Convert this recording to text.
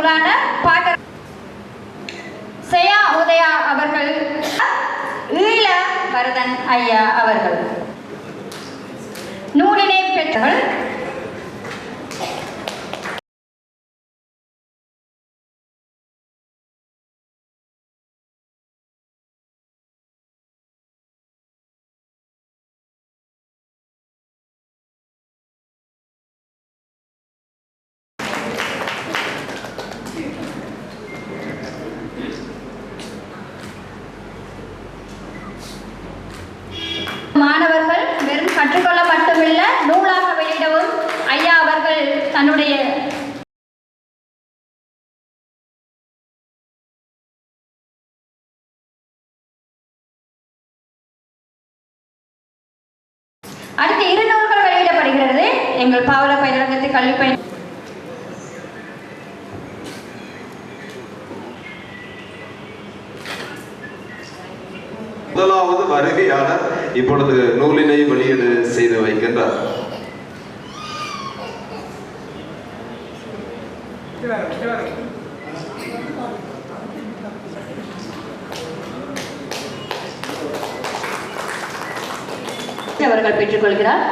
நூலான பாட்ட செயா உதயா அவர்கள் ஈழ வரதன் ஐயா அவர்கள். நூலினை பெற்றவர்கள் தன்னுடைய அடுத்து இரு நூல்கள் வெளியிடப்படுகிறது. எங்கள் பாவல பயிரகத்து கல்வி பயன் முதலாவது வருகையாளர் இப்பொழுது நூலினை வெளியீடு செய்து வைக்கின்றார். அவர்கள் பெற்றுக்கொள்கிறார்.